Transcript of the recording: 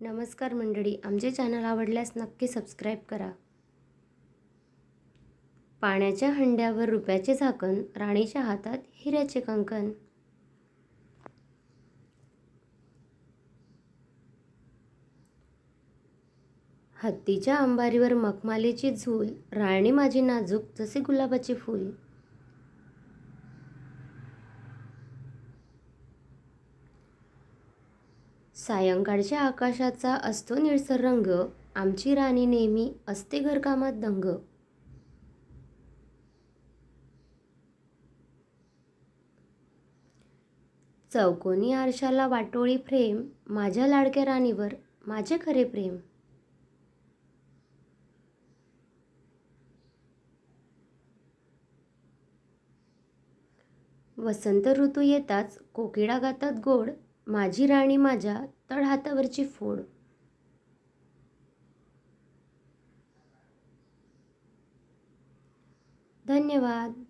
नमस्कार मंडळी आमचे चॅनल आवडल्यास नक्की सबस्क्राईब करा. पाण्याच्या हंड्यावर रुपयाचे झाकण राणीच्या हातात हिऱ्याचे कंकण. हत्तीच्या अंबारीवर मखमालीची झूल राणी माझी नाजूक जसे गुलाबाचे फूल. सायंकाळच्या आकाशाचा असतो निळसर रंग आमची राणी नेहमी असते घरकामात दंग. चौकोनी आरशाला वाटोळी फ्रेम माझ्या लाडक्या राणीवर माझे खरे प्रेम. वसंत ऋतू येताच कोकिळा गातात गोड माझी राणी माझ्या तळहातावरची फोड. धन्यवाद.